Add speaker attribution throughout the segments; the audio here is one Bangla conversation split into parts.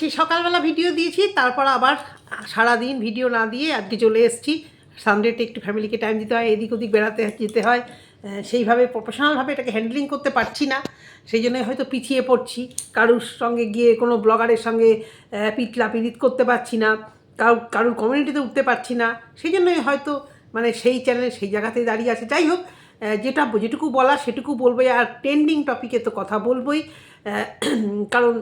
Speaker 1: সেই সকালবেলা ভিডিও দিয়েছি তারপর আবার সারাদিন ভিডিও না দিয়ে আজকে চলে এসেছি। সানডেতে একটু ফ্যামিলিকে টাইম দিতে হয় এদিক ওদিক বেড়াতে যেতে হয়। সেইভাবে প্রফেশনালভাবে এটাকে হ্যান্ডলিং করতে পারছি না। সেই জন্য হয়তো পিছিয়ে পড়ছি। কারুর সঙ্গে গিয়ে কোনো ব্লগারের সঙ্গে আহ, পিটলা পিরিত করতে পারছি না। কারুর কারুর কমিউনিটিতে উঠতে পারছি না। সেই জন্যই হয়তো মানে সেই চ্যানেল সেই জায়গাতেই দাঁড়িয়ে আছে। যাই হোক যেটা যেটুকু বলা সেটুকু বলবোই আর ট্রেন্ডিং টপিকে তো কথা বলবোই। কারণ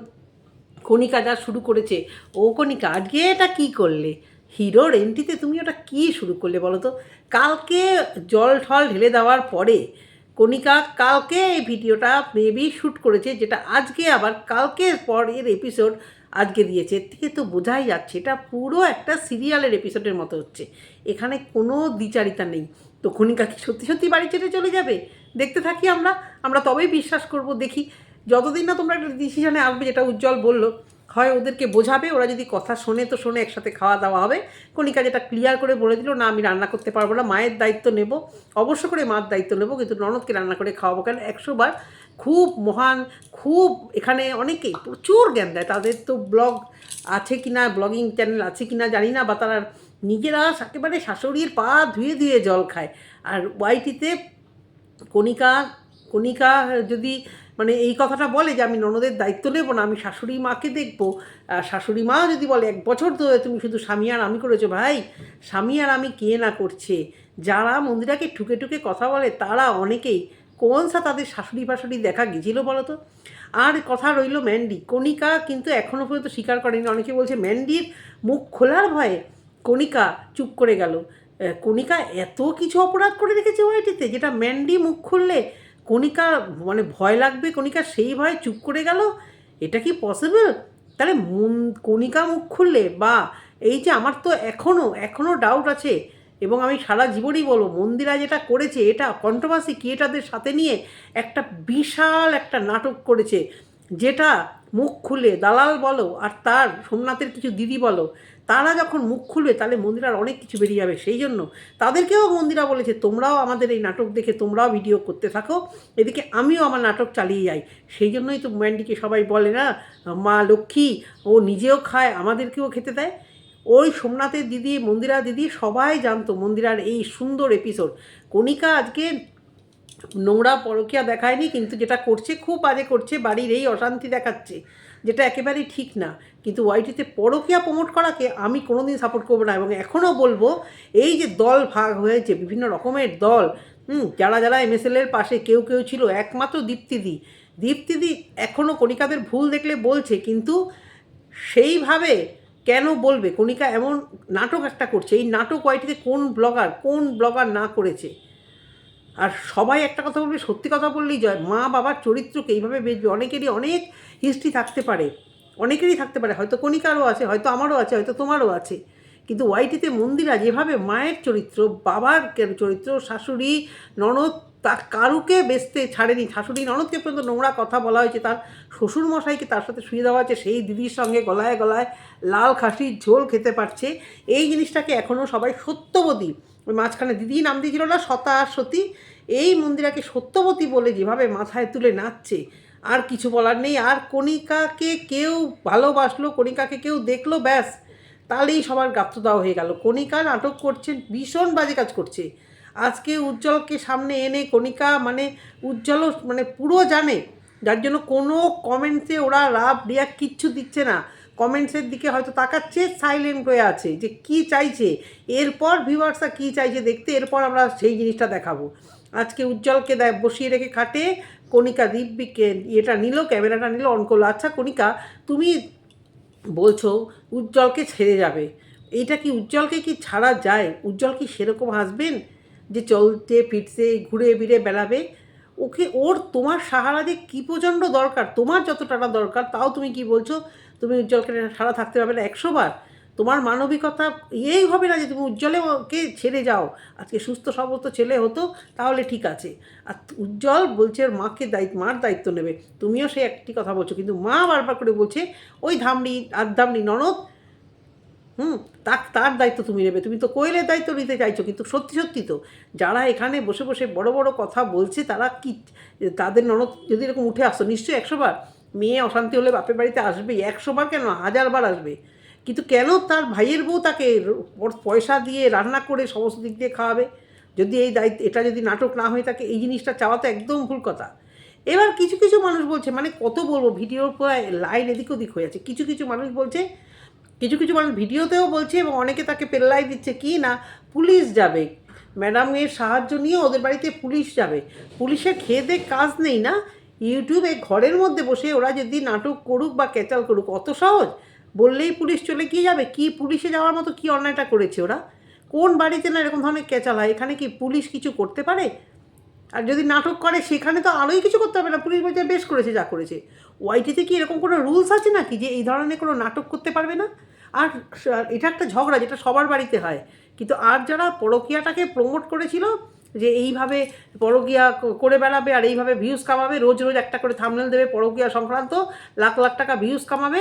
Speaker 1: কণিকা যা শুরু করেছে। ও কণিকা, আজকে এটা কী করলে? হিরোর এন্ট্রিতে তুমি ওটা কী শুরু করলে বলো তো? কালকে জল ঠল ঢেলে দেওয়ার পরে কণিকা কালকে এই ভিডিওটা মেবি শ্যুট করেছে, যেটা আজকে আবার কালকের এর এপিসোড আজকে দিয়েছে। এর থেকে তো বোঝাই যাচ্ছে, এটা পুরো একটা সিরিয়ালের এপিসোডের মতো হচ্ছে। এখানে কোনো দ্বিচারিতা নেই। তো কণিকা কি সত্যি সত্যি বাড়ি ছেড়ে চলে যাবে? দেখতে থাকি আমরা। আমরা তবেই বিশ্বাস করব, দেখি যতদিন না তোমরা একটা ডিসিশনে আসবে যেটা উজ্জ্বল বলল, হয় ওদেরকে বোঝাবে, ওরা যদি কথা শোনে তো শোনে, একসাথে খাওয়া দাওয়া হবে। কণিকা যেটা ক্লিয়ার করে বলে দিল, না, আমি রান্না করতে পারব না, মায়ের দায়িত্ব নেব, অবশ্য করে মার দায়িত্ব নেব, কিন্তু ননদকে রান্না করে খাওয়াবো কেন? একশো বার খুব মহান, খুব এখানে অনেকেই প্রচুর জ্ঞান দেয়। তাদের তো ব্লগ আছে কি না ব্লগিং চ্যানেল আছে কি না জানি না, বা তারা নিজেরা একেবারে শাশুড়ির পা ধুয়ে ধুয়ে জল খায়। আর ওয়াইটিতে কণিকা কণিকা যদি মানে এই কথাটা বলে যে আমি ননদের দায়িত্ব নেব না, আমি শাশুড়ি মাকে দেখব। শাশুড়ি মা যদি বলে এক বছর ধরে তুমি শুধু স্বামী আর আমি করেছ, ভাই, স্বামী আর আমি কে না করছে? যারা মন্দিরাকে ঠুকে ঠুকে কথা বলে, তারা অনেকেই কোন সা তাদের শাশুড়ি ফাশুড়ি দেখা গেছিল বলো তো আর কথা রইল ম্যান্ডি। কণিকা কিন্তু এখনও পর্যন্ত স্বীকার করেনি। অনেকে বলছে ম্যান্ডির মুখ খোলার ভয়ে কণিকা চুপ করে গেল। কণিকা এত কিছু অপরাধ করে রেখেছে ওয়াইটিতে, যেটা ম্যান্ডি মুখ খুললে কণিকা মানে ভয় লাগবে, কণিকা সেই ভয়ে চুপ করে গেল। এটা কি পসিবল তাহলে কণিকা মুখ খুললে, বা এই যে আমার তো এখনও এখনও ডাউট আছে, এবং আমি সারা জীবনই বলব, মন্দিরা যেটা করেছে, এটা কন্ট্রোভার্সি ক্রিয়েটারদের সাথে নিয়ে একটা বিশাল একটা নাটক করেছে, যেটা মুখ খুলে দালাল বলো, আর তার সোমনাথের কিছু দিদি বলো তারা যখন মুখ খুলবে, তাহলে মন্দিরার অনেক কিছু বেরিয়ে যাবে। সেই জন্য তাদেরকেও মন্দিরা বলেছে, তোমরাও আমাদের এই নাটক দেখে, তোমরাও ভিডিও করতে থাকো। এদিকে আমিও আমার নাটক চালিয়ে যাই। সেই জন্যই তো ম্যান্ডিকে সবাই বলে না, মা লক্ষ্মী, ও নিজেও খায়, আমাদেরকেও খেতে দেয়। ওই সোমনাথের দিদি, মন্দিরা দিদি সবাই জানতো মন্দিরার এই সুন্দর এপিসোড কণিকা আজকে নোংরা পরকিয়া দেখায়নি, কিন্তু যেটা করছে, খুব বাজে করছে, বাড়ির এই অশান্তি দেখাচ্ছে, যেটা একেবারেই ঠিক না। কিন্তু ওয়াইটিতে পরকিয়া প্রমোট করাকে আমি কোনোদিন সাপোর্ট করব না এবং এখনও বলব, এই যে দল ভাগ হয়েছে, বিভিন্ন রকমের দল, হুম, যারা যারা এমএসএল এর পাশে, কেউ কেউ ছিল, একমাত্র দীপ্তিদি দীপ্তিদি এখনও কণিকাদের ভুল দেখলে বলছে, কিন্তু সেইভাবে কেন বলবে? কণিকা এমন নাটক একটা করছে, এই নাটক ওয়াইটিতে কোন ব্লগার কোন ব্লগার না করেছে? আর সবাই একটা কথা বলবে, সত্যি কথা বললেই জয়। মা বাবার চরিত্রকে এইভাবে বেচবে অনেকেরই অনেক হিস্ট্রি থাকতে পারে। অনেকেরই থাকতে পারে, হয়তো কণিকারও আছে, হয়তো আমারও আছে, হয়তো তোমারও আছে। কিন্তু ওয়াইটিতে মন্দিরা যেভাবে মায়ের চরিত্র, বাবার চরিত্র, শাশুড়ি, ননদ তা কারুকে বেচতে ছাড়েনি, শাশুড়ি, ননদকে পর্যন্ত নোংরা কথা বলা হয়েছে, তার শ্বশুর মশাইকে তার সাথে শুয়ে দেওয়া হয়েছে, সেই দিদির সঙ্গে গলায় গলায় লাল খাসির ঝোল খেতে পারছে। এই জিনিসটাকে এখনও সবাই সত্যবতী ওই মাঝখানে দিদি নাম দিয়েছিল না, সতা সতী। এই মন্দিরাকে সত্যবতী বলে যেভাবে মাথায় তুলে নাচছে, আর কিছু বলার নেই। আর কণিকাকে কেউ ভালোবাসলো, কণিকাকে কেউ দেখল, ব্যাস, তাহলেই সবার গাত্রদাহ হয়ে গেল। কণিকা নাটক করছেন, ভীষণ বাজে কাজ করছে। আজকে উজ্জ্বলকে সামনে এনে কণিকা মানে উজ্জ্বলও মানে পুরো জানে, যার জন্য কোনো কমেন্টসে ওরা রাব রিয়াক্ট কিচ্ছু দিচ্ছে না। কমেন্টসের দিকে হয়তো তাকাচ্ছে সাইলেন্ট হয়ে আছে যে কি চাইছে, এরপর ভিউয়ার্সরা কি চাইছে দেখতে, এরপর আমরা সেই জিনিসটা দেখাবো। আজকে উজ্জ্বলকে দেয় বসিয়ে রেখে খাটে, কণিকা দিব্যিকে এটা নিল, ক্যামেরাটা নিল অন করল আচ্ছা কণিকা, তুমি বলছো উজ্জ্বলকে ছেড়ে যাবে, এইটা কি উজ্জ্বলকে কি ছাড়া যায়? উজ্জ্বল কি সেরকম হাসবেন যে চলতে, ফিরতে, ঘুরে ফিরে বেড়াবে? ওকে, ওর তোমার সাহারা যে কী প্রচণ্ড দরকার? তোমার যত টাকা দরকার, তাও তুমি কি বলছো? তুমি উজ্জ্বলকে সারা থাকতে পারবে না একশো বার। তোমার মানবিকতা ইয়েই হবে না যে তুমি উজ্জ্বলে ওকে ছেড়ে যাও। আজকে সুস্থ, সমস্ত ছেলে হতো, তাহলে ঠিক আছে। আর উজ্জ্বল বলছে মাকে দায়িত্ব, মার দায়িত্ব নেবে। তুমিও সে একটি কথা বলছো, কিন্তু মা বারবার করে বলছে, ওই ধামনি আর ধামনি ননদ, হুম তার তার দায়িত্ব তুমি নেবে। তুমি তো কোয়েলের দায়িত্ব নিতে চাইছো, কিন্তু সত্যি সত্যি তো, যারা এখানে বসে বসে বড় বড় কথা বলছে, তারা কি, তাদের ননদ যদি এরকম উঠে আসতো, নিশ্চয়ই একশোবার মেয়ে অশান্তি হলে বাপের বাড়িতে আসবেই। একশো বার কেন? হাজার বার আসবে। কিন্তু কেন তার ভাইয়ের বউ তাকে পয়সা দিয়ে রান্না করে সমস্ত দিক দিয়ে খাওয়াবে? যদি এই দায়িত্ব, এটা যদি নাটক না হয়ে থাকে এই জিনিসটা চাওয়া তো একদম ভুল কথা। এবার কিছু কিছু মানুষ বলছে মানে কত বলব, ভিডিওর প্রায় লাইন এদিক ওদিক হয়ে আছে কিছু কিছু মানুষ বলছে, কিছু কিছু মানুষ ভিডিওতেও বলছে এবং অনেকে তাকে পেল্লাই দিচ্ছে, কি না? পুলিশ যাবে। ম্যাডামের সাহায্য নিয়ে ওদের বাড়িতে পুলিশ যাবে। পুলিশের খেয়ে দেয়ে কাজ নেই না? ইউটিউবে ঘরের মধ্যে বসে ওরা যদি নাটক করুক বা ক্যাচাল করুক, অত সহজ। বললেই পুলিশ চলে গিয়ে যাবে? কি পুলিশে যাওয়ার মতো কি অন্যায়টা করেছে ওরা? কোন বাড়িতে না এরকম ধরনের ক্যাচাল হয়? এখানে কি পুলিশ কিছু করতে পারে? আর যদি নাটক করে, সেখানে তো আরোই কিছু করতে হবে না। পুলিশ বলছে, বেশ করেছে, যা করেছে। ওয়াইটিতে কি এরকম কোনো রুলস আছে নাকি যে এই ধরনের কোনো নাটক করতে পারবে না? আর এটা একটা ঝগড়া যেটা সবার বাড়িতে হয়। কিন্তু আর যারা পরকিয়াটাকে প্রমোট করেছিল যে এইভাবে পরকীয়া করে বেড়াবে আর এইভাবে ভিউজ কামাবে, রোজ রোজ একটা করে থামনেল দেবে পরকীয়া সংক্রান্ত, লাখ লাখ টাকা ভিউজ কামাবে।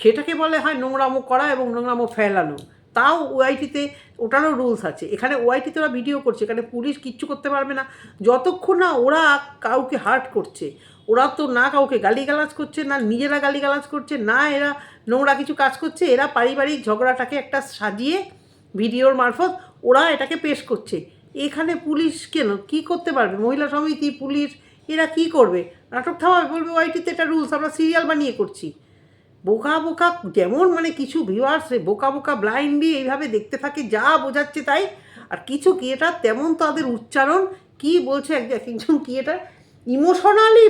Speaker 1: সেটাকে বলে হয় নোংরামো করা এবং নোংরামো ফেলানো। তাও ওআইটিতে ওটারও রুলস আছে। এখানে ওআইটিতে ওরা ভিডিও করছে, এখানে পুলিশ কিচ্ছু করতে পারবে না। যতক্ষণ না ওরা কাউকে হার্ট করছে, ওরা তো না কাউকে গালিগালাজ করছে, না নিজেরা গালিগালাজ করছে, না এরা নোংরা কিছু কাজ করছে, এরা পারিবারিক ঝগড়াটাকে একটা সাজিয়ে ভিডিওর মারফত ওরা এটাকে পেশ করছে। এখানে পুলিশ কেন? কি করতে পারবে? মহিলা সমিতি, পুলিশ, এরা কি করবে? নাটক থামাবে, বলবে ওয়াইটিতে এটা রুলস, আমরা সিরিয়াল বানিয়ে করছি। বোকা বোকা, যেমন মানে কিছু ভিউয়ার্স বোকা বোকা ব্লাইন্ডলি এইভাবে দেখতে থাকে, যা বোঝাচ্ছে তাই। আর কিছু ক্রিয়েটার তেমন তাদের উচ্চারণ, কি বলছে এক এক একজন ক্রিয়েটার ইমোশনালি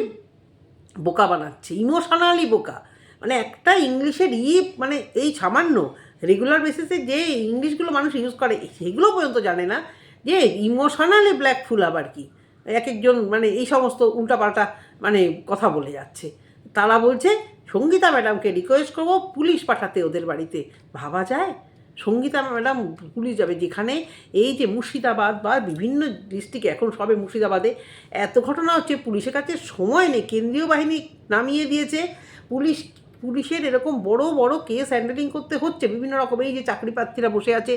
Speaker 1: বোকা বানাচ্ছে ইমোশনালি বোকা। মানে একটা ইংলিশের ই মানে এই সামান্য রেগুলার বেসিসে যে ইংলিশগুলো মানুষ ইউজ করে, সেগুলো পর্যন্ত জানে না। যে ইমোশনালি ব্ল্যাক ফুল আবার কি? এক একজন মানে এই সমস্ত উল্টাপাল্টা মানে কথা বলে যাচ্ছে। তারা বলছে, সঙ্গীতা ম্যাডামকে রিকোয়েস্ট করব, পুলিশ পাঠাতে ওদের বাড়িতে। ভাবা যায়। সঙ্গীতা ম্যাডাম পুলিশ যাবে যেখানে। এই যে মুর্শিদাবাদ বা বিভিন্ন ডিস্ট্রিক্টে এখন সবে মুর্শিদাবাদে, এত ঘটনা হচ্ছে, পুলিশের কাছে সময় নেই, কেন্দ্রীয় বাহিনী নামিয়ে দিয়েছে। পুলিশ পুলিশের এরকম বড় বড় কেস হ্যান্ডেলিং করতে হচ্ছে। বিভিন্ন রকম এই যে চাকরি প্রার্থীরা বসে আছে,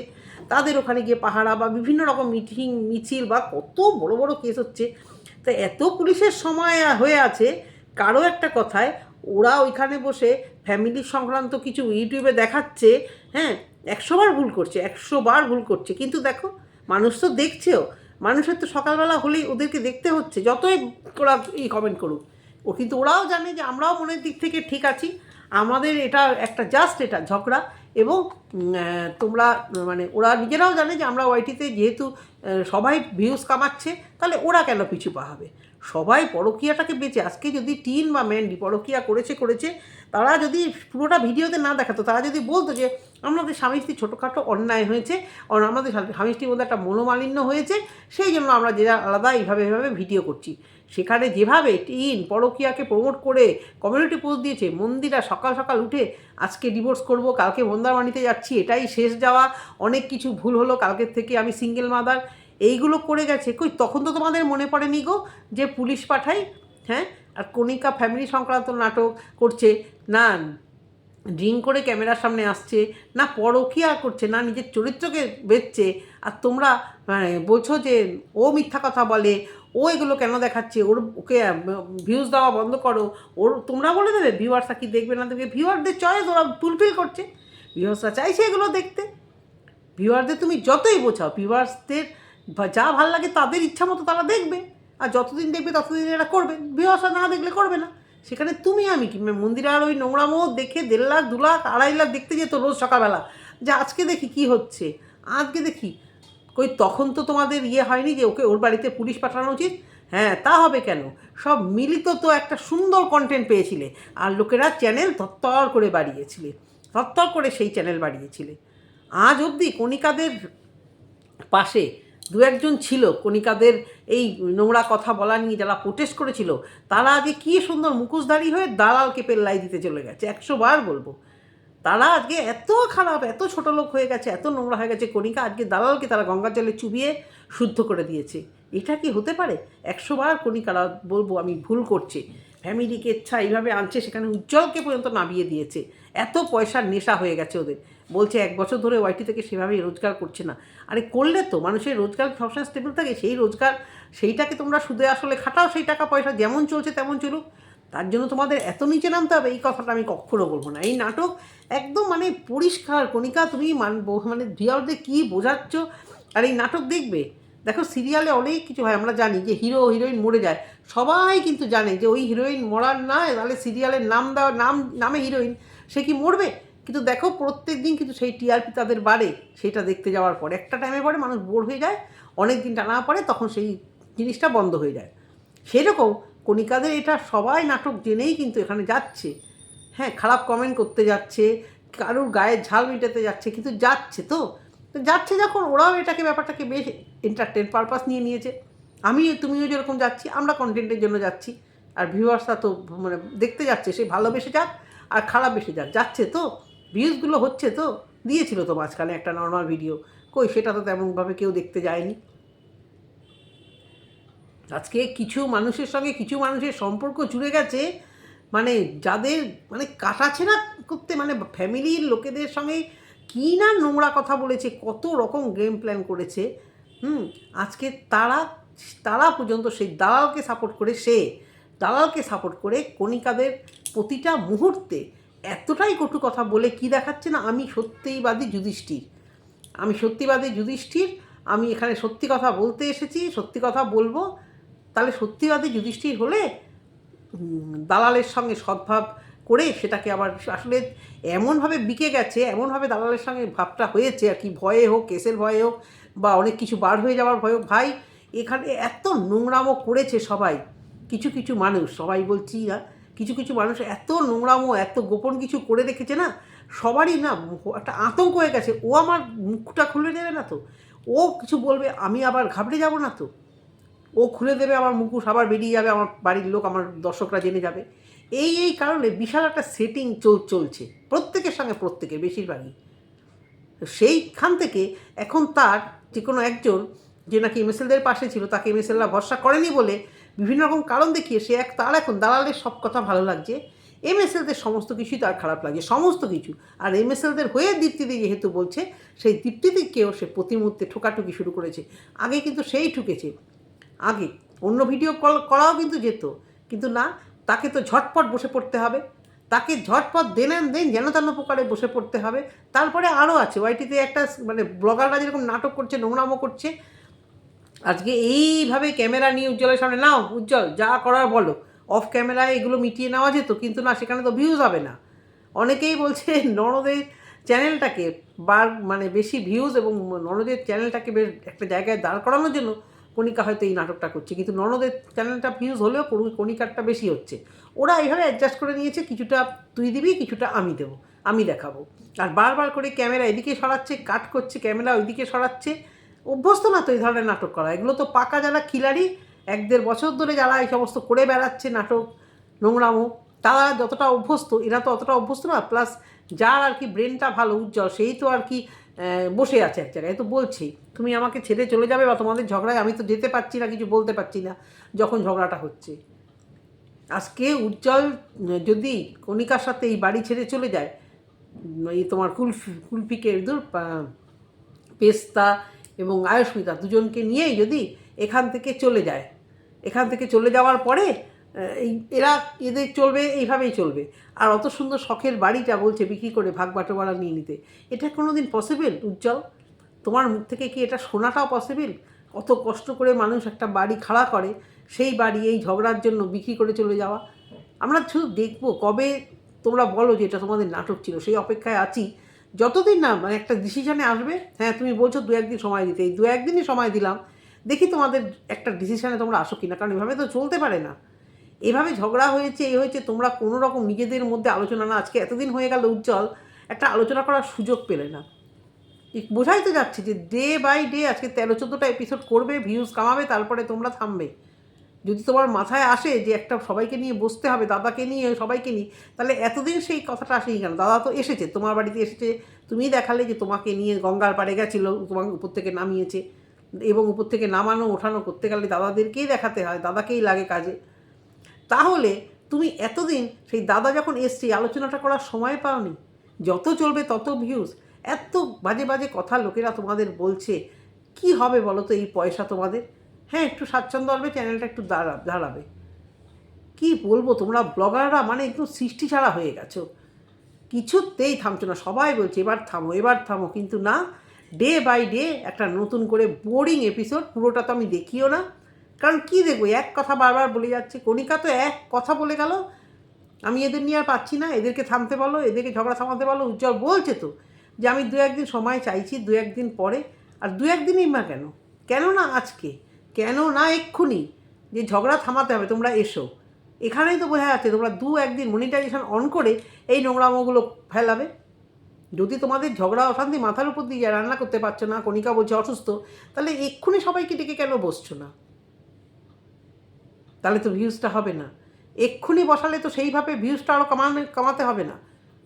Speaker 1: তাদের ওখানে গিয়ে পাহারা বা বিভিন্ন রকম মিটিং, মিছিল বা কত বড় বড় কেস হচ্ছে। তা এত পুলিশের সময় হয়ে আছে, কারও একটা কথায় ওরা ওইখানে বসে ফ্যামিলি সংক্রান্ত কিছু ইউটিউবে দেখাচ্ছে হ্যাঁ একশো বার ভুল করছে, একশো বার ভুল করছে। কিন্তু দেখো, মানুষ তো দেখছেও। মানুষের তো সকালবেলা হলেই ওদেরকে দেখতে হচ্ছে, যতই ওরা ই কমেন্ট করুক। ও কিন্তু ওরাও জানে যে আমরাও মনের দিক থেকে ঠিক আছি। আমাদের এটা একটা জাস্ট এটা ঝগড়া এবং তোমরা মানে ওরা নিজেরাও জানে যে আমরা ওয়াইটিতে যেহেতু সবাই ভিউজ কামাচ্ছে, তাহলে ওরা কেন পিছু পাহাবে? সবাই পরকীয়াটাকে বেঁচে, আজকে যদি টিন বা ম্যান্ডি পরকীয়া করেছে করেছে, তারা যদি পুরোটা ভিডিওতে না দেখাতো, তারা যদি বলতো যে আমাদের স্বামী স্ত্রী ছোটোখাটো অন্যায় হয়েছে আমাদের স্বামী স্ত্রীর মধ্যে একটা মনোমালিন্য হয়েছে, সেই জন্য আমরা যে আলাদা এইভাবে এইভাবে ভিডিও করছি। সেখানে যেভাবে টিন পরকীয়াকে প্রমোট করে কমিউনিটি পোস্ট দিয়েছে, মন্দিরা সকাল সকাল উঠে, আজকে ডিভোর্স করব, কালকে মন্দারমানিতে যাচ্ছি, এটাই শেষ যাওয়া, অনেক কিছু ভুল হলো, কালকের থেকে আমি সিঙ্গেল মাদার এইগুলো করে গেছে। কই, তখন তো তোমাদের মনে পড়েনি গো যে পুলিশ পাঠাই? হ্যাঁ? আর কণিকা ফ্যামিলি সংক্রান্ত নাটক করছে। না ড্রিঙ্ক করে ক্যামেরার সামনে আসছে, না পরকিয়া করছে, না নিজের চরিত্রকে বেচছে। আর তোমরা মানে বলছো যে ও মিথ্যা কথা বলে ও এগুলো কেন দেখাচ্ছে? ওর ওকে ভিউজ দেওয়া বন্ধ করো। ওর, তোমরা বলে দেবে ভিউয়ার্সরা কি দেখবে না দেখবে? ভিউয়ারদের চয়েস ওরা ফুলফিল করছে। ভিউয়ার্সরা চাইছে এগুলো দেখতে। ভিউয়ারদের তুমি যতই বোঝাও ভিউয়ার্সদের যা ভালো লাগে তাদের ইচ্ছা মতো তারা দেখবে। আর যতদিন দেখবে, ততদিন এরা করবে। ভিউয়ার্সরা না দেখলে করবে না। সেখানে তুমি আমি কি? মন্দিরে আর ওই নোংরা নোংরামো দেখে দেড় লাখ, দু লাখ, আড়াই লাখ দেখতে যেত রোজ সকালবেলা। যে আজকে দেখি কি হচ্ছে? আজকে দেখি কই, তখন তো তোমাদের ইয়ে হয়নি যে ওকে ওর বাড়িতে পুলিশ পাঠানো উচিত? হ্যাঁ তা হবে কেন? সব মিলিত তো একটা সুন্দর কন্টেন্ট পেয়েছিলে। আর লোকেরা চ্যানেল তত্তর করে বাড়িয়েছিলে। তত্তর করে সেই চ্যানেল বাড়িয়েছিলে। আজ অবধি কণিকাদের পাশে দু একজন ছিল, কণিকাদের এই নোংরা কথা বলা নিয়ে যারা প্রোটেস্ট করেছিল, তারা আজকে কী সুন্দর মুখোশধারী হয়ে দালালকে পেল্লাই দিতে চলে গেছে। একশো বার বলব। তারা আজকে এত খারাপ, এত ছোট লোক হয়ে গেছে, এত নোংরা হয়ে গেছে কণিকা, আজকে দালালকে তারা গঙ্গার জলে চুবিয়ে শুদ্ধ করে দিয়েছে। এটা কি হতে পারে? একশো বার কণিকারা বলব আমি ভুল করছে। ফ্যামিলিকে ইচ্ছা এইভাবে আনছে, সেখানে উজ্জ্বলকে পর্যন্ত নামিয়ে দিয়েছে। এত পয়সার নেশা হয়ে গেছে ওদের। বলছে এক বছর ধরে ওয়াইটি থেকে সেভাবেই রোজগার করছে না। আরে করলে তো, মানুষের রোজগার সবসময় স্টেবল থাকে? সেই রোজগার, সেইটাকে তোমরা সুদে আসলে খাটাও, সেই টাকা পয়সা যেমন চলছে তেমন চলুক। তার জন্য তোমাদের এত নিচে নামতে হবে, এই কথাটা আমি কখনো বলব না। এই নাটক একদম মানে পরিষ্কার, কণিকা তুমি মান মানে ভিওরদের কী বোঝাচ্ছ? আর এই নাটক দেখবে? দেখো সিরিয়ালে অনেক কিছু হয়, আমরা জানি যে হিরো হিরোইন মরে যায়। সবাই কিন্তু জানে যে ওই হিরোইন মরার না, তাহলে সিরিয়ালের নাম দেওয়া, নাম, নামে হিরোইন, সে কি মরবে? কিন্তু দেখো প্রত্যেক দিন কিন্তু সেই টিআরপি তাদের বাড়ে, সেটা দেখতে যাওয়ার পর। একটা টাইমে পরে মানুষ বোর হয়ে যায়, অনেক দিন টানা পরে তখন সেই জিনিসটা বন্ধ হয়ে যায়। সেরকম কণিকাদের এটা সবাই নাটক জেনেই কিন্তু এখানে যাচ্ছে। হ্যাঁ খারাপ কমেন্ট করতে যাচ্ছে, কারোর গায়ে ঝাল মেটাতে যাচ্ছে, কিন্তু যাচ্ছে তো। তো যাচ্ছে যখন, ওরাও এটাকে, ব্যাপারটাকে বেশ এন্টারটেন পারপাস নিয়ে নিয়েছে। আমি তুমিও যেরকম যাচ্ছি, আমরা কন্টেন্টের জন্য যাচ্ছি। আর ভিউয়ার্সরা তো মানে দেখতে যাচ্ছে, সে ভালোবেসে যাক আর খারাপ বেসে যাক। যাচ্ছে তো ভিউজগুলো হচ্ছে তো, দিয়েছিল তো মাঝখানে একটা নর্মাল ভিডিও কই, সেটা তো তেমনভাবে কেউ দেখতে যায়নি। আজকে কিছু মানুষের সঙ্গে কিছু মানুষের সম্পর্ক জুড়ে গেছে মানে যাদের মানে কাটাছেড়া করতে মানে ফ্যামিলির লোকেদের সঙ্গে কী না নোংরা কথা বলেছে, কত রকম গেম প্ল্যান করেছে, হুম, আজকে তারা তারা পর্যন্ত সেই দালালকে সাপোর্ট করে, সে দালালকে সাপোর্ট করে কণিকাদের প্রতিটা মুহূর্তে এতটাই কটু কথা বলে কি দেখাচ্ছে না, আমি সত্যিবাদী যুধিষ্ঠির। আমি সত্যিবাদী যুধিষ্ঠির, আমি এখানে সত্যি কথা বলতে এসেছি, সত্যি কথা বলব তাহলে সত্যিবাদী যুধিষ্ঠির হলে দালালের সঙ্গে সদ্ভাব করে সেটাকে আবার আসলে এমনভাবে বিকে গেছে, এমনভাবে দালালের সঙ্গে ভাবটা হয়েছে আর কি, ভয়ে হোক, কেসের ভয়ে হোক বা অনেক কিছু বার হয়ে যাওয়ার ভয় হোক। ভাই, এখানে এত নোংরামো করেছে সবাই, কিছু কিছু মানুষ, সবাই বলছি না, কিছু কিছু মানুষ এত নোংরামো এত গোপন কিছু করে রেখেছে না, সবারই না একটা আতঙ্ক হয়ে গেছে। ও আমার মুখটা খুলে দেবে না তো? ও কিছু বলবে, আমি আবার ঘাবড়ে যাব না তো? ও খুলে দেবে, আমার মুখোশ আবার বেরিয়ে যাবে, আমার বাড়ির লোক, আমার দর্শকরা জেনে যাবে। এই এই কারণে বিশাল একটা সেটিং চল, চলছে, প্রত্যেকের সঙ্গে প্রত্যেকের বেশিরভাগই। সেইখান থেকে এখন তার যে কোনো একজন যে নাকি এমএসএলদের পাশে ছিল, তাকে এমএসএলরা ভরসা করেনি বলে বিভিন্ন রকম কারণ দেখিয়ে সে এক, তার এখন দালালের সব কথা ভালো লাগছে। এমএসএলদের সমস্ত কিছুই তার খারাপ লাগছে, সমস্ত কিছু। আর এমএসএলদের হয়ে দীপ্তিদি যেহেতু বলছে, সেই দীপ্তিদিকেও সে প্রতি মুহূর্তে ঠোকাঠুকি শুরু করেছে। আগে কিন্তু সেই ঠুকেছে। আগে। অন্য ভিডিও কল, করাও কিন্তু যেত। কিন্তু না, তাকে তো ঝটপট বসে পড়তে হবে। তাকে ঝটপট দেন দেন যেন তেন প্রকারে বসে পড়তে হবে। তারপরে আরও আছে। ওয়াইটিতে একটা মানে ব্লগাররা যেরকম নাটক করছে, নোংরামো করছে। আজকে এইভাবে ক্যামেরা নিয়ে উজ্জ্বলের সামনে, নাও, উজ্জ্বল, যা করার বলো। অফ ক্যামেরায় এগুলো মিটিয়ে নেওয়া যেত, কিন্তু না, সেখানে তো ভিউজ হবে না। অনেকেই বলছে, ননদের চ্যানেলটাকে বার মানে বেশি ভিউজ এবং ননদের চ্যানেলটাকে বেশ একটা জায়গায় দাঁড় করানোর জন্য কণিকা হয়তো এই নাটকটা করছে, কিন্তু ননদের চ্যানেলটা ভিউজ হলেও কণি- কণিকারটা বেশি হচ্ছে। ওরা এইভাবে অ্যাডজাস্ট করে নিয়েছে, কিছুটা তুই দিবি, কিছুটা আমি দেবো, আমি দেখাবো। আর বারবার করে ক্যামেরা এদিকে সরাচ্ছে কাট করছে ক্যামেরা ওইদিকে সরাচ্ছে, অভ্যস্ত না তো এই ধরনের নাটক করা। এগুলো তো পাকা যারা খিলাড়ি, এক দেড় বছর ধরে যারা এই সমস্ত করে বেড়াচ্ছে নাটক, নোংরামো, তারা যতটা অভ্যস্ত, এরা তো অতটা অভ্যস্ত না প্লাস যার আর কি ব্রেনটা ভালো, উজ্জ্বল, সেই তো আর কি বসে আছে এক জায়গায়। তো বলছি, তুমি আমাকে ছেড়ে চলে যাবে বা তোমাদের ঝগড়ায় আমি তো যেতে পারছি না, কিছু বলতে পারছি না, যখন ঝগড়াটা হচ্ছে। আজকে উজ্জ্বল, যদি কণিকার সাথে এই বাড়ি ছেড়ে চলে যায়, এই তোমার কুলফি কুলফিকে দূর পেস্তা এবং আয়ুষ্মিতা দুজনকে নিয়েই যদি এখান থেকে চলে যায়, এখান থেকে চলে যাওয়ার পরে এই, এরা এদের চলবে, এইভাবেই চলবে। আর অত সুন্দর শখের বাড়িটা বলছে বিক্রি করে ভাগ বাটোয়ারা নিয়ে নিতে। এটা কোনো দিন পসিবল উজ্জ্বল? তোমার মুখ থেকে কি এটা শোনাটাও পসিবল অত কষ্ট করে মানুষ একটা বাড়ি খাড়া করে, সেই বাড়ি, এই ঝগড়ার জন্য বিক্রি করে চলে যাওয়া। আমরা শুধু দেখব কবে তোমরা বলো যে এটা তোমাদের নাটক ছিল। সেই অপেক্ষায় আছি। যতদিন না মানে একটা ডিসিশনে আসবে হ্যাঁ তুমি বলছো দু একদিন সময় দিতে। এই দু একদিনই সময় দিলাম। দেখি তোমাদের একটা ডিসিশনে তোমরা আসো কিনা, কারণ এভাবে তো চলতে পারে না। এভাবে ঝগড়া হয়েছে এই হয়েছে, তোমরা কোনো রকম নিজেদের মধ্যে আলোচনা না। আজকে এতদিন হয়ে গেল উজ্জ্বল, একটা আলোচনা করার সুযোগ পেলে না। বোঝাই তো যাচ্ছে যে ডে বাই ডে আজকে তেরো, চোদ্দোটা এপিসোড করবে ভিউজ কামাবে, তারপরে তোমরা থামবে। যদি তোমার মাথায় আসে যে একটা সবাইকে নিয়ে বসতে হবে, দাদাকে নিয়ে, সবাইকে নিয়ে, তাহলে এতদিন সেই কথাটা আসেনি কেন? দাদা তো এসেছে, তোমার বাড়িতে এসেছে, তুমিই দেখালে যে তোমাকে নিয়ে গঙ্গার পাড়ে গেছিল, তোমাকে উপর থেকে নামিয়েছে। এবং উপর থেকে নামানো, ওঠানো, করতে গেলে দাদাদেরকেই দেখাতে হয়, দাদাকেই লাগে কাজে। তাহলে তুমি এতদিন সেই দাদা যখন এসছে আলোচনাটা করার সময় পাওনি? যত চলবে তত ভিউজ এত বাজে বাজে কথা লোকেরা তোমাদের বলছে। কি হবে বলো তো এই পয়সা তোমাদের? হ্যাঁ একটু স্বাচ্ছন্দ্য হবে চ্যানেলটা একটু দাঁড়া, দাঁড়াবে। কি বলব তোমরা ব্লগাররা মানে একটু সৃষ্টি ছাড়া হয়ে গেছো। কিছুতেই থামছো না। সবাই বলছে, এবার থামো এবার থামো। কিন্তু না ডে বাই ডে একটা নতুন করে বোরিং এপিসোড পুরোটা তো আমি দেখিও না। কারণ কি দেখব, এক কথা বারবার বলে যাচ্ছে। কণিকা তো এক কথা বলে গেল। আমি এদের নিয়ে আর পাচ্ছি না, এদেরকে থামতে বলো, এদেরকে ঝগড়া থামাতে বলো, উজ্জ্বল বলছে তো যে আমি দু একদিন সময় চাইছি, দু একদিন পরে, আর দু একদিনই মা কেন? কেন না আজকে? কেন না এক্ষুনি? যে ঝগড়া থামাতে হবে, তোমরা এসো। এখানেই তো বোঝা যাচ্ছে, তোমরা দু একদিন মনিটাইজেশন অন করে এই নোংরামোগুলো ফেলাবে। যদি তোমাদের ঝগড়া অশান্তি মাথার উপর দিয়ে রান্না করতে পারছ না, কণিকা বলছে অসুস্থ, তাহলে এক্ষুনি সবাইকে ডেকে কেন বসছো না? তাহলে তো ভিউজটা হবে না। এক্ষুনি বসালে তো সেইভাবে ভিউজটা আরও কামানো, কামাতে হবে না।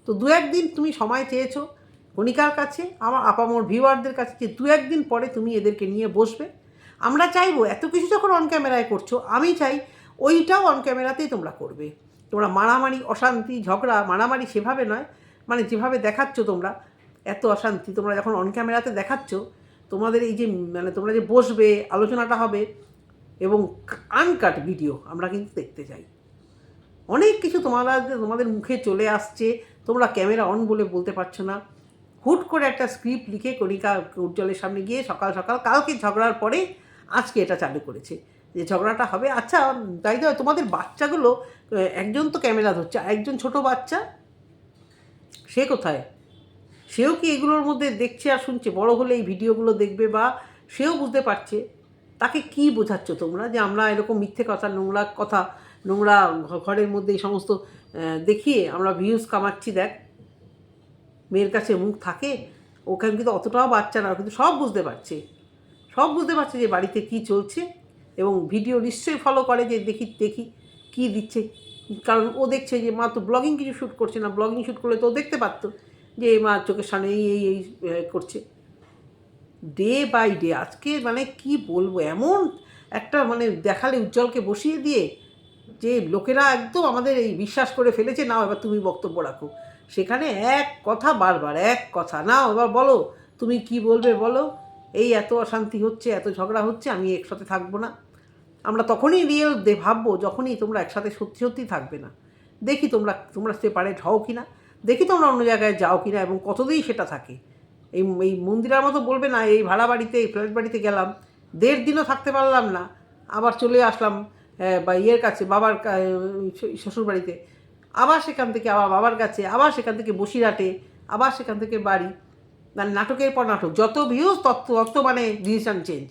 Speaker 1: তো দু একদিন তুমি সময় চেয়েছো কণিকার কাছে, আমার আপামোর ভিউয়ারদের কাছে যে দু একদিন পরে তুমি এদেরকে নিয়ে বসবে। আমরা চাইব এত কিছু যখন অন ক্যামেরায় করছ, আমি চাই ওইটাও অন ক্যামেরাতেই তোমরা করবে। তোমরা মারামারি, অশান্তি, ঝগড়া, মারামারি সেভাবে নয় মানে যেভাবে দেখাচ্ছ তোমরা, এত অশান্তি তোমরা যখন অন ক্যামেরাতে দেখাচ্ছ, তোমাদের এই যে মানে তোমরা যে বসবে, আলোচনাটা হবে এবং আনকাট ভিডিও আমরা কিন্তু দেখতে চাই। অনেক কিছু তোমরা তোমাদের মুখে চলে আসছে, তোমরা ক্যামেরা অন বলে বলতে পারছ না। হুট করে একটা স্ক্রিপ্ট লিখে কণিকা উজ্জ্বলের সামনে গিয়ে সকাল সকাল কালকে ঝগড়ার পরে আজকে এটা চালু করেছে, যে ঝগড়াটা হবে। আচ্ছা তাই তো তোমাদের বাচ্চাগুলো, একজন তো ক্যামেরা ধরছে একজন ছোট বাচ্চা? সে কোথায়? সেও কি এগুলোর মধ্যে দেখছে আর শুনছে? বড় হলে এই ভিডিওগুলো দেখবে বা সেও বুঝতে পারছে। তাকে কি বোঝাচ্ছ তোমরা যে আমরা এরকম মিথ্যে কথা, নোংরা কথা, নোংরা ঘরের মধ্যে এই সমস্ত দেখিয়ে আমরা ভিউজ কামাচ্ছি দেখ। মেয়ের কাছে মুখ থাকে ওখানে কিন্তু অতটাও বাচ্চা না কিন্তু সব বুঝতে পারছে। সব বুঝতে পারছে যে বাড়িতে কি চলছে এবং ভিডিও নিশ্চয়ই ফলো করে যে দেখি দেখি কি দিচ্ছে। কারণ ও দেখছে যে, মা, তো ব্লগিং কিছু শ্যুট করছে না ব্লগিং শ্যুট করলে তো ও দেখতে পারতো যে, মা, চোখের সামনে এই এই করছে। ডে বাই ডে আজকে মানে কি বলব, এমন একটা মানে দেখালে উজ্জ্বলকে বসিয়ে দিয়ে যে লোকেরা একদম আমাদের এই বিশ্বাস করে ফেলেছে, নাও এবার তুমি বক্তব্য রাখো। সেখানে এক কথা বারবার, এক কথা, নাও এবার বলো, তুমি কি বলবে বলো, এই এত অশান্তি হচ্ছে, এত ঝগড়া হচ্ছে, আমি একসাথে থাকব না। আমরা তখনই রিয়েল দে ভাববো, যখনই তোমরা একসাথে সত্যি সত্যি থাকবে না। দেখি তোমরা তোমরা সেপারেট হও কি না দেখি তোমরা অন্য জায়গায় যাও কি না এবং কতদিন সেটা থাকে। এই এই মন্দিরের মতো বলবে না, এই ভাড়া বাড়িতে, এই ফ্ল্যাট বাড়িতে গেলাম। দেড় দিনও থাকতে পারলাম না। আবার চলে আসলাম বা ইয়ের কাছে, বাবার শ্বশুর বাড়িতে। আবার সেখান থেকে আবার বাবার কাছে, আবার সেখান থেকে বসিরহাটে, আবার সেখান থেকে বাড়ি। মানে নাটকের পর নাটক, যত ভিউজ তত তত মানে ডিসিশন চেঞ্জ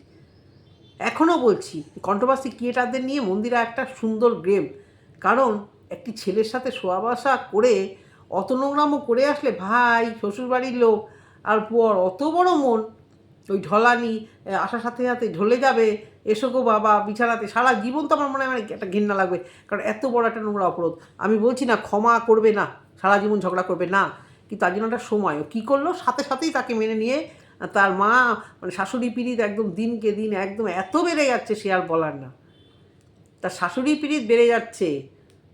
Speaker 1: এখনও বলছি কন্ট্রোভার্সি ক্রিয়েটারদের নিয়ে মন্দিরা একটা সুন্দর গেম কারণ, একটি ছেলের সাথে শোয়া বসা করে, অত নোংরামো করে আসলে ভাই, শ্বশুরবাড়ির লোক আর পর অত বড় মন, ওই ঢলানি আসার সাথে সাথে ঢলে যাবে, এসো গো বাবা, বিছানাতে, সারা জীবন তো আমার মনে হয় একটা ঘৃণা লাগবে, কারণ এত বড় একটা নোংরা অপরাধ। আমি বলছি না, ক্ষমা করবে না, সারা জীবন ঝগড়া করবে না, কিন্তু তার জন্য একটা সময়। কী করল? সাথে সাথেই তাকে মেনে নিয়ে তার মা মানে শাশুড়ি পিড়িত একদম দিনকে দিন একদম এত বেড়ে যাচ্ছে সে আর বলার না। তার শাশুড়ি পিড়িত বেড়ে যাচ্ছে,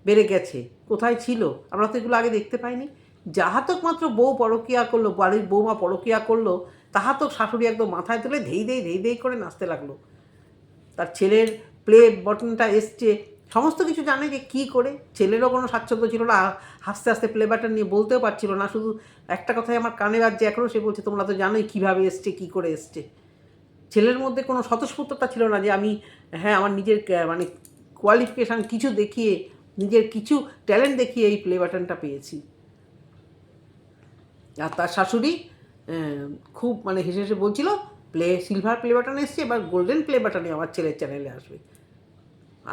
Speaker 1: বেড়ে গেছে। কোথায় ছিল? আমরা তো এগুলো আগে দেখতে পাইনি। যাহাতক মাত্র বউ পরকিয়া করল, বাড়ির বৌমা পরকিয়া করল, তাহাতক শাশুড়ি একদম মাথায় তুলে ধেই ধেই ধেই ধেই করে নাচতে লাগল। তার ছেলের প্লে বটনটা এসছে, সমস্ত কিছু জানে যে কী করে। ছেলেরও কোনো স্বাচ্ছন্দ্য ছিল না, হাসতে হাসতে প্লে বাটন নিয়ে বলতেও পারছিল না, শুধু একটা কথাই আমার কানে বাজছে এখনও সে বলছে, তোমরা তো জানোই কীভাবে এসছে, কী করে এসছে। ছেলের মধ্যে কোনো স্বতঃস্ফূর্ততা ছিল না যে আমি হ্যাঁ আমার নিজের মানে কোয়ালিফিকেশান কিছু দেখিয়ে, নিজের কিছু ট্যালেন্ট দেখিয়ে এই প্লে বাটনটা পেয়েছি। আর তার শাশুড়ি খুব মানে হেসে হেসে বলছিল, প্লে, সিলভার প্লে বাটন এসছে, এবার গোল্ডেন প্লে বাটনে আমার ছেলের চ্যানেলে আসবে।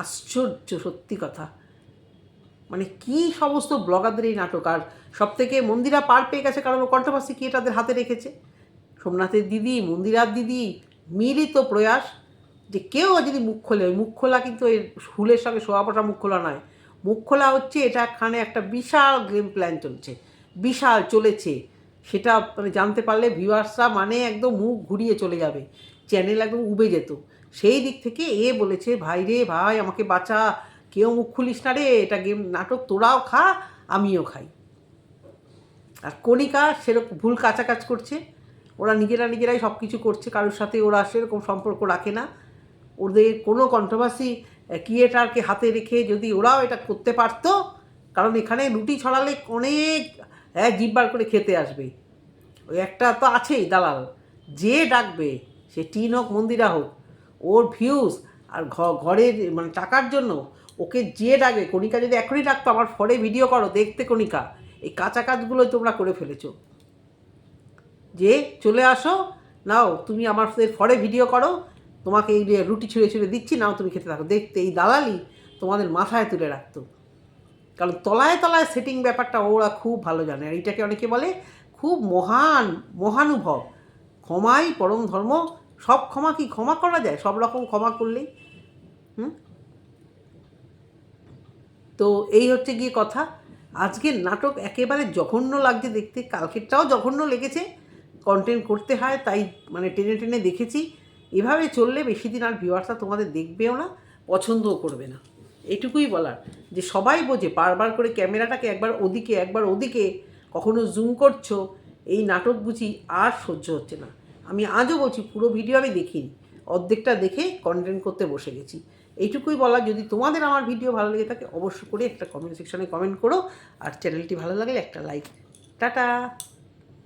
Speaker 1: আশ্চর্য, সত্যি কথা। মানে কি সমস্ত ব্লগারদের এই নাটক, আর সব থেকে মন্দিরা পার পেয়ে গেছে কারণ কন্ট্রোভার্সি কি তাদের হাতে রেখেছে? সোমনাথের দিদি, মন্দিরার দিদি, মিলিত প্রয়াস, যে কেউ যদি মুখ খোলে মুখ খোলা কিন্তু এই ফুলের সঙ্গে শোয়া মুখ খোলা নয়। মুখ খোলা হচ্ছে, এটা এখানে একটা বিশাল গেম প্ল্যান চলছে। বিশাল চলেছে। সেটা মানে জানতে পারলে ভিউয়ার্সরা মানে একদম মুখ ঘুরিয়ে চলে যাবে। চ্যানেল একদম উবে যেত। সেই দিক থেকে এ বলেছে, ভাই রে ভাই, আমাকে বাঁচা। কেউ মুখ খুলিস না রে, এটা গেম, নাটক তোরাও খা, আমিও খাই। আর কণিকা সেরকম ভুল কাছাকাছ করছে। ওরা নিজেরা নিজেরাই সব কিছু করছে, কারোর সাথে ওরা সেরকম সম্পর্ক রাখে না। ওদের কোনো কন্ট্রোভার্সি ক্রিয়েটারকে হাতে রেখে যদি ওরাও এটা করতে পারতো, কারণ এখানে রুটি ছড়ালে অনেক হ্যাঁ জিব্বার করে খেতে আসবে। ওই একটা তো আছেই, দালাল। যে ডাকবে, সে টিন হোক মন্দিরা হোক, ওর ভিউজ আর ঘরের মানে টাকার জন্য ওকে যে ডাকবে, কণিকা যদি এখনই ডাকতো, আমার ফরে ভিডিও করো, দেখতে কণিকা, এই কাঁচা কাজগুলো তোমরা করে ফেলেছো। যে, চলে আসো, নাও, তুমি আমার ফরে ভিডিও করো, তোমাকে এই রুটি ছুঁড়ে ছুঁড়ে দিচ্ছি, নাও তুমি খেতে থাকো। দেখতে এই দালালি তোমাদের মাথায় তুলে রাখতো। কারণ তলায় তলায় সেটিং ব্যাপারটা ওরা খুব ভালো জানে। আর এইটাকে অনেকে বলে খুব মহান, মহানুভব। ক্ষমাই পরম ধর্ম, সব ক্ষমা কি ক্ষমা করা যায়? সব রকম ক্ষমা করলেই। হুম? তো এই হচ্ছে গিয়ে কথা। আজকের নাটক একেবারে জঘন্য লাগছে দেখতে। কালকেরটাও জঘন্য লেগেছে। কন্টেন্ট করতে হয়, তাই মানে টেনে টেনে দেখেছি। এভাবে চললে বেশি দিন আর ভিউয়ার্সরা তোমাদের দেখবেও না, পছন্দও করবে না। এটুকুই বলার যে সবাই বোঝে, বারবার করে ক্যামেরাটাকে একবার ওদিকে একবার ওদিকে, কখনো জুম করছ, এই নাটক বুঝি আর সহ্য হচ্ছে না। আমি আজও বলছি, পুরো ভিডিও আমি দেখিনি, অর্ধেকটা দেখে কন্টেন্ট করতে বসে গেছি। এইটুকুই বলা যদি তোমাদের আমার ভিডিও ভালো লেগে থাকে অবশ্য করে একটা কমেন্ট সেকশনে কমেন্ট করো, আর চ্যানেলটি ভালো লাগলে একটা লাইক টাটা!